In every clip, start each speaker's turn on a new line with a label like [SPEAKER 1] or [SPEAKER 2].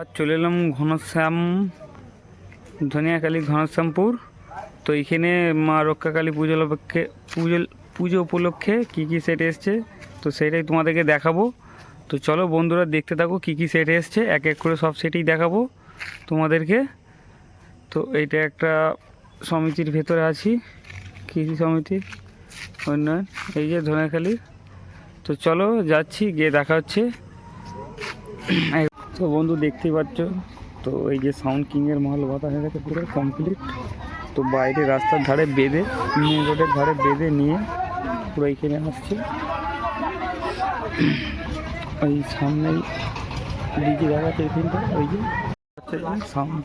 [SPEAKER 1] আজ চলে এলাম ঘনশ্যাম ধনিয়াকালী ঘনশ্যামপুর। তো এইখানে মা রক্ষাকালী পুজো উপলক্ষে পুজো পুজো উপলক্ষে কী কী সেট এসছে, তো সেটাই তোমাদেরকে দেখাবো। তো চলো বন্ধুরা দেখতে থাকো কী কী সেট এসছে, এক এক করে সব সেটই দেখাবো তোমাদেরকে। তো এইটা একটা সমিতির ভেতরে আছি। কৃষি সমিতি? উন্নয়ন, এই যে ধনিয়াখালী। তো চলো যাচ্ছি, গিয়ে দেখা হচ্ছে। তো বন্ধু দেখতে পাচ্ছ, তো এই যে সাউন্ড কিংয়ের মহল বাতা হয়ে গেছে পুরো কমপ্লিট তো বাইরে রাস্তার ধারে বেঁধে মেন রোডের ধারে বেঁধে নিয়ে পুরো এইখানে আসছে। ওই সামনেই দিকে দেখাচ্ছে এখানটা, ওই যে সাউন্ড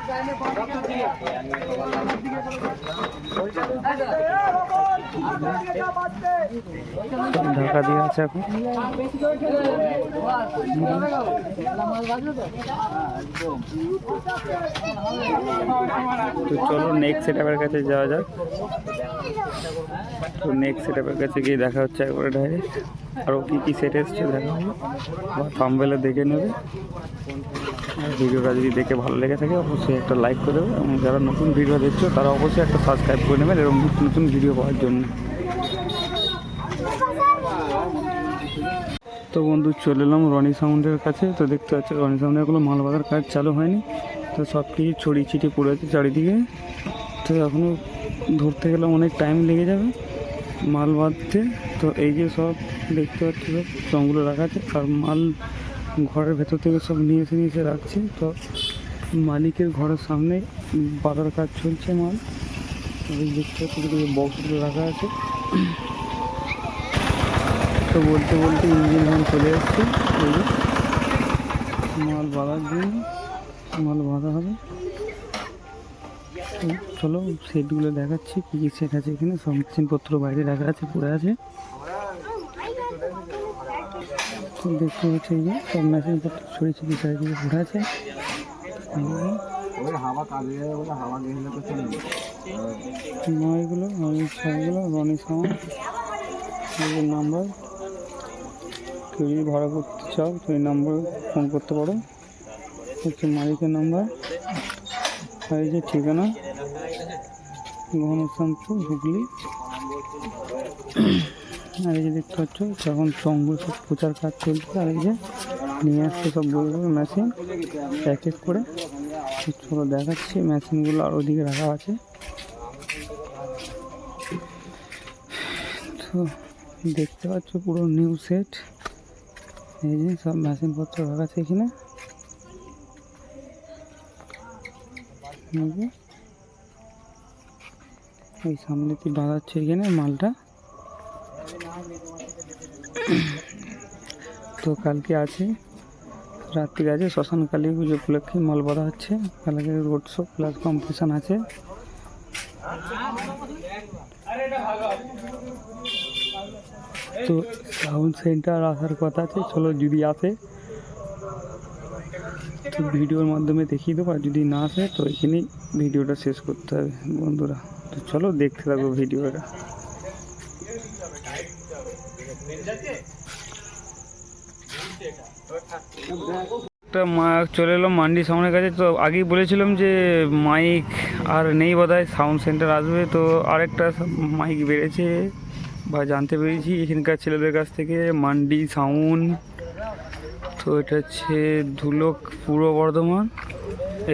[SPEAKER 1] ঢাকা দিয়ে আছে এখন। তো চলো নেক্সট সেটআপের কাছে যাওয়া যাক। তো নেক্সট সেটআপের কাছে গিয়ে দেখা হচ্ছে একবারে ডাইরেক্ট আরও কী কী সেট এসছে দেখা। বা থামবেলে দেখে নেবে। ভিডিওটা যদি দেখে ভালো লেগে থাকে, অবশ্যই একটা লাইক করে দেবে এবং যারা নতুন ভিডিও দেখছ, তারা অবশ্যই একটা সাবস্ক্রাইব করে নেবেন এরকম নতুন নতুন ভিডিও পাওয়ার জন্য। তো বন্ধু, চলে এলাম রনি সাউন্ডের কাছে। তো দেখতে পাচ্ছি, রনি সাউন্ডের কোনো মাল বাঁধার কাজ চালু হয়নি। তো সব কিছু ছড়িয়ে ছিটিয়ে পড়ে আছে চারিদিকে। তো এখনও ধরতে গেলে অনেক টাইম লেগে যাবে। মাল বাঁধতে তো এই যে সব দেখতে পাচ্ছি, সব জঙ্গলে রাখা আছে। আর মাল ঘরের ভেতর থেকে সব নিয়ে এসে নিয়ে এসে রাখছে। তো মালিকের ঘরের সামনে বাঁধার কাজ চলছে মাল। দেখতে পাচ্ছি বক্সগুলো রাখা আছে। তো বলতে বলতে ইঞ্জিন ভ্যান চলে এসছে। এই যে মাল বাঁধার জন্য। মাল বাঁধা হবে। চলো সেটগুলো দেখাচ্ছি কী কী সেট আছে এখানে সব মেশিনপত্র বাইরে রাখা আছে পড়ে আছে। দেখতে হচ্ছে এই যে সব মেশিনপত্র ছড়িয়ে ছিটিয়ে চারিদিকে পড়ে আছে। নয়গুলো সাউন্ড নাম্বার। কেউ যদি ভাড়া করতে চাও তো এই নাম্বারে ফোন করতে পারো। হচ্ছে মালিকের নাম্বার। আর এই যে ঠিকানা ঘনশ্যামপুর হুগলি। আর এই যে দেখতে পাচ্ছ, যখন চঙ্গল সব প্রচার কাজ চলছে, আর এই যে নিয়ে আসছে সব বইগুলো মেশিন এক করে। চলো দেখাচ্ছি মেশিনগুলো আর ওদিকে রাখা আছে। তো দেখতে পাচ্ছ পুরো নিউ সেট এই যে সব মেশিনপত্র রাখা আছে এখানে। এই যে সামনে কি বাঁধাচ্ছে এখানে মালটা। তো কালকে আছে রাত্রি আছে, শ্মশান কালী পুজো উপলক্ষে মাল বাঁধা হচ্ছে। কালকে রোড শো প্লাস কম্পিটিশান আছে। তো সাউন্ড সেন্টার আসার কথা আছে, চলো যদি আসে। তো ভিডিওর মাধ্যমে দেখিয়ে দেবো, আর যদি না আসে, তো এখানেই ভিডিওটা শেষ করতে হবে, বন্ধুরা। তো চলো দেখতে থাকব ভিডিওটা। একটা মা চলে এলাম মান্ডি সাউন্ডের কাছে, তো আগেই বলেছিলাম যে মাইক আর নেই বোধহয়, সাউন্ড সেন্টার আসবে, তো আরেকটা মাইক বেড়েছে বা জানতে পেরেছি এখানকার ছেলেদের কাছ থেকে, মান্ডি সাউন্ড। তো এটা হচ্ছে ধুলক পূর্ব বর্ধমান।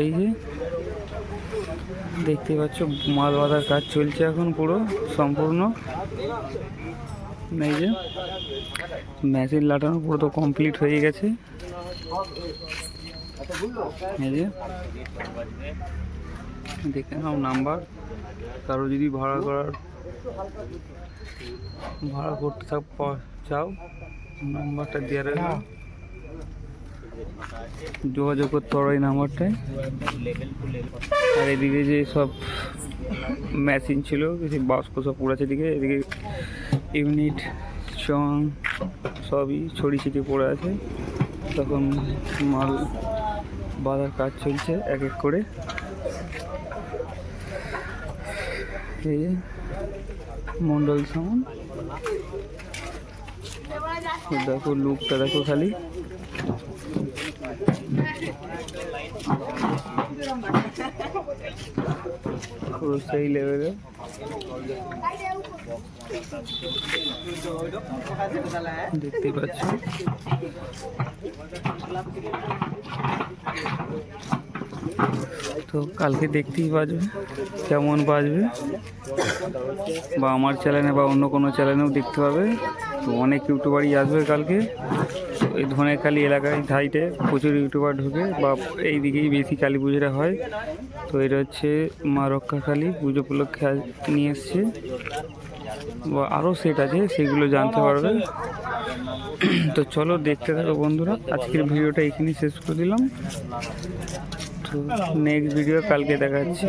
[SPEAKER 1] এই যে, দেখতে পাচ্ছ, মাল বাঁধার কাজ চলছে এখন পুরো, সম্পূর্ণ। এই যে, মেশিন লাটানো পুরো তো কমপ্লিট হয়ে গেছে। এই যে, দেখে নাও নাম্বার কারও যদি ভাড়া করার, ভাড়া করতে চাও নাম্বারটা দেওয়া রইল যোগাযোগ করতে পারো এই নাম্বারটায়। আর এদিকে যে সব মেশিন ছিল কিছু বাস্ক সব পড়ে আছে এদিকে। এদিকে ইউনিট চং সবই ছড়ি ছিটিয়ে পড়ে আছে। তখন মাল বাঁধার কাজ চলছে এক এক করে। এই মন্ডল সামান। দেখো লুকটা দেখো খালি। পুরো সেই লেভেলে দেখতেই পাচ্ছ? তো কালকে দেখতেই বাজবে, কেমন বাজবে। বা আমার চ্যানেলে বা অন্য কোনো চ্যানেলেও দেখতে পাবে। তো অনেক ইউটিউবারই আসবে কালকে। এই ধনেখালি এলাকায় ধাইতে প্রচুর ইউটিউবার ঢুকে বা এই দিকেই বেশি কালী পুজোটা হয়। তো এটা হচ্ছে মা রক্ষাকালী পুজো উপলক্ষে নিয়ে এসছে। বা আরও সেট আছে, সেগুলো জানতে পারবে। তো চলো দেখতে থাকো বন্ধুরা, আজকের ভিডিওটা এখানেই শেষ করে দিলাম। তো নেক্সট ভিডিও কালকে দেখাচ্ছি